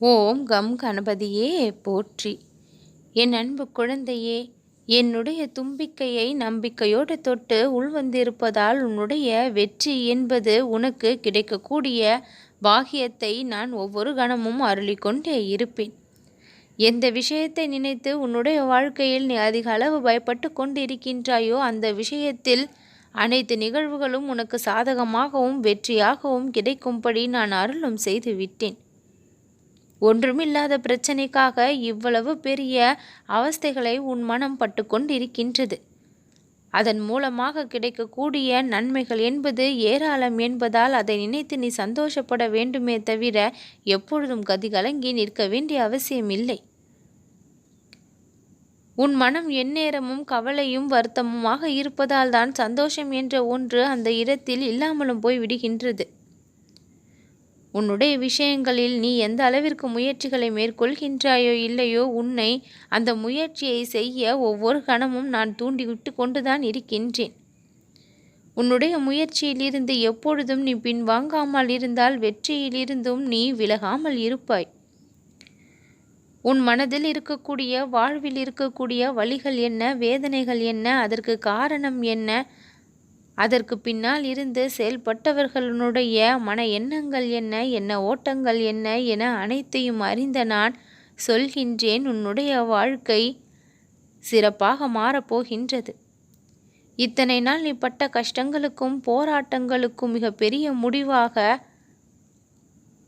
ஓம் come கணபதியே போற்றி. என் அன்பு குழந்தையே என்னுடைய தும்பிக்கையை நம்பிக்கையோடு தொட்டு உள்வந்திருப்பதால் உன்னுடைய வெற்றி என்பது உனக்கு கிடைக்கக்கூடிய பாகியத்தை நான் ஒவ்வொரு கணமும் அருளிக்கொண்டே இருப்பேன். எந்த விஷயத்தை நினைத்து உன்னுடைய வாழ்க்கையில் நீ அதிக அளவு பயப்பட்டு கொண்டிருக்கின்றாயோ அந்த விஷயத்தில் அனைத்து நிகழ்வுகளும் உனக்கு சாதகமாகவும் வெற்றியாகவும் கிடைக்கும்படி நான் அருளும் செய்து விட்டேன் ஒன்றுமில்லாத பிரச்சனைக்காக இவ்வளவு பெரிய அவஸ்தைகளை உன் மனம் பட்டுக்கொண்டிருக்கின்றது. அதன் மூலமாக கிடைக்கக்கூடிய நன்மைகள் என்பது ஏராளம் என்பதால் அதை நினைத்து நீ சந்தோஷப்பட வேண்டுமே தவிர எப்பொழுதும் கதி கலங்கி நிற்க வேண்டிய அவசியமில்லை. உன் மனம் எந்நேரமும் கவலையும் வருத்தமுமாக இருப்பதால் தான் சந்தோஷம் என்ற ஒன்று அந்த இடத்தில் இல்லாமலும் போய் விடுகின்றது. உன்னுடைய விஷயங்களில் நீ எந்த அளவிற்கு முயற்சிகளை மேற்கொள்கின்றாயோ இல்லையோ உன்னை அந்த முயற்சியை செய்ய ஒவ்வொரு கணமும் நான் தூண்டிவிட்டு கொண்டுதான் இருக்கின்றேன். உன்னுடைய முயற்சியிலிருந்து எப்பொழுதும் நீ பின்வாங்காமல் இருந்தால் வெற்றியிலிருந்தும் நீ விலகாமல் இருப்பாய். உன் மனதில் இருக்கக்கூடிய வாழ்வில் இருக்கக்கூடிய வழிகள் என்ன வேதனைகள் என்ன அதற்கு காரணம் என்ன அதற்கு பின்னால் இருந்து செயல்பட்டவர்களுடைய மன எண்ணங்கள் என்ன என்ன ஓட்டங்கள் என்ன என அனைத்தையும் அறிந்த நான் சொல்கின்றேன். உன்னுடைய வாழ்க்கை சிறப்பாக மாறப்போகின்றது. இத்தனை நாள் நீ பட்ட கஷ்டங்களுக்கும் போராட்டங்களுக்கும் மிக பெரிய முடிவாக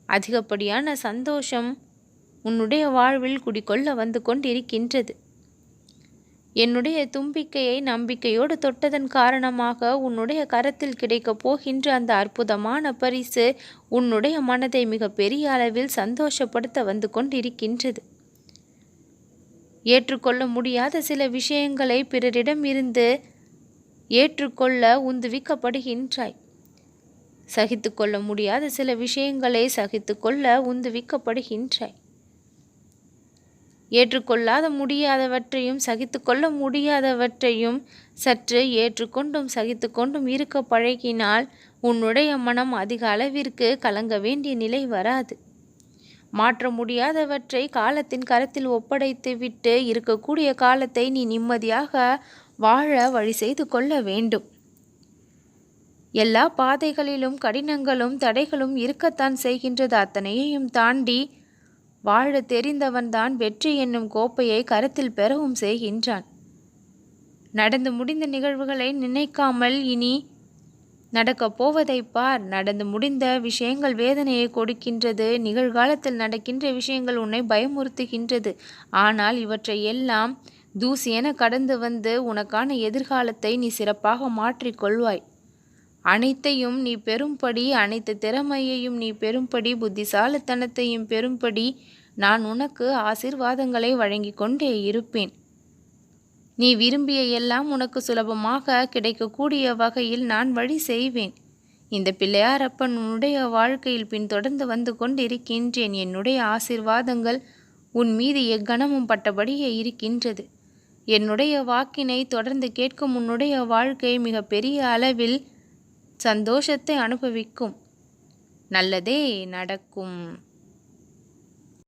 அதிகப்படியான சந்தோஷம் உன்னுடைய வாழ்வில் குடிக்கொள்ள வந்து கொண்டிருக்கின்றது. என்னுடைய தும்பிக்கையை நம்பிக்கையோடு தொட்டதன் காரணமாக உன்னுடைய கரத்தில் கிடைக்கப் போகின்ற அந்த அற்புதமான பரிசு உன்னுடைய மனதை மிக பெரிய அளவில் சந்தோஷப்படுத்த வந்து கொண்டிருக்கின்றது. ஏற்றுக்கொள்ள முடியாத சில விஷயங்களை பிறரிடம் இருந்து ஏற்றுக்கொள்ள உந்துவிக்கப்படுகின்றாய். சகித்து கொள்ள முடியாத சில விஷயங்களை சகித்து கொள்ள உந்துவிக்கப்படுகின்றாய். ஏற்றுக்கொள்ளாத முடியாதவற்றையும் சகித்து கொள்ள முடியாதவற்றையும் சற்று ஏற்றுக்கொண்டும் சகித்து கொண்டும் இருக்க பழகினால் உன்னுடைய மனம் அதிக அளவிற்கு கலங்க வேண்டிய நிலை வராது. மாற்ற முடியாதவற்றை காலத்தின் கரத்தில் ஒப்படைத்து விட்டு இருக்கக்கூடிய காலத்தை நீ நிம்மதியாக வாழ வழி செய்து கொள்ள வேண்டும். எல்லா பாதைகளிலும் கடினங்களும் தடைகளும் இருக்கத்தான் செய்கின்றது. அத்தனையையும் தாண்டி வாழ தெரிந்தவன்தான் வெற்றி என்னும் கோப்பையை கருத்தில் பெறவும் செய்கின்றான். நடந்து முடிந்த நிகழ்வுகளை நினைக்காமல் இனி நடக்கப் போவதை பார். நடந்து முடிந்த விஷயங்கள் வேதனையை கொடுக்கின்றது. நிகழ்காலத்தில் நடக்கின்ற விஷயங்கள் உன்னை பயமுறுத்துகின்றது. ஆனால் இவற்றை எல்லாம் தூசி என கடந்து வந்து உனக்கான எதிர்காலத்தை நீ சிறப்பாக மாற்றிக்கொள்வாய் அனைத்தையும் நீ பெறும்படி அனைத்து திறமையையும் நீ பெறும்படி புத்திசாலித்தனத்தையும் பெறும்படி நான் உனக்கு ஆசிர்வாதங்களை வழங்கி கொண்டே இருப்பேன். நீ விரும்பிய எல்லாம் உனக்கு சுலபமாக கிடைக்கக்கூடிய வகையில் நான் வழி செய்வேன். இந்த பிள்ளையாரப்பன் உன்னுடைய வாழ்க்கையில் பின்தொடர்ந்து வந்து கொண்டிருக்கின்றேன். என்னுடைய ஆசிர்வாதங்கள் உன் மீது எக்கணமும் பட்டபடியே இருக்கின்றது. என்னுடைய வாக்கினை தொடர்ந்து கேட்கும் உன்னுடைய வாழ்க்கை மிக பெரிய அளவில் சந்தோஷத்தை அனுபவிக்கும். நல்லதே நடக்கும்.